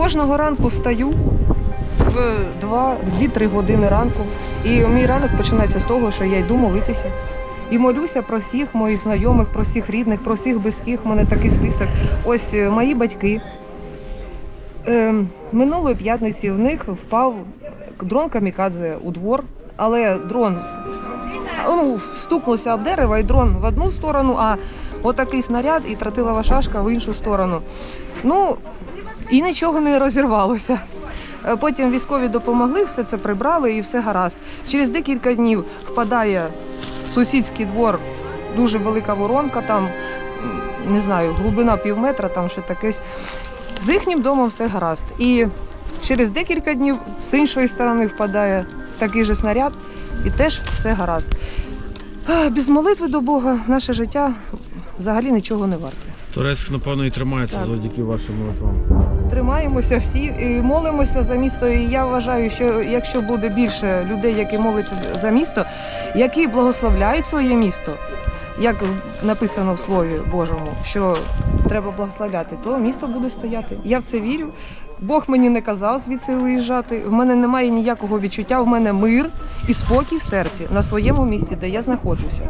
Кожного ранку встаю в 2-3 години ранку. І мій ранок починається з того, що я йду молитися. І молюся про всіх моїх знайомих, про всіх рідних, про всіх близьких. У мене такий список. Ось е, мої батьки. Е, минулої п'ятниці в них впав дрон камікадзе у двор, але дрон ну, стукнувся об дерево, і дрон в одну сторону, а отакий снаряд і тротилова шашка в іншу сторону. Ну, і нічого не розірвалося. Е, Потім військові допомогли, все це прибрали і все гаразд. Через декілька днів впадає в сусідський двор дуже велика воронка, там не знаю, глибина пів метра, там ще такесь. З їхнім домом все гаразд. І через декілька днів з іншої сторони впадає такий же снаряд, і теж все гаразд. Без молитви до Бога наше життя взагалі нічого не варте. Турецьк, напевно, і тримається Так. завдяки вашим молитвам. Тримаємося всі і молимося за місто. І я вважаю, що якщо буде більше людей, які моляться за місто, які благословляють своє місто, як написано в Слові Божому, що треба благословляти, то місто буде стояти. Я в це вірю. Бог мені не казав звідси виїжджати. В мене немає ніякого відчуття. В мене мир і спокій в серці на своєму місці, де я знаходжуся.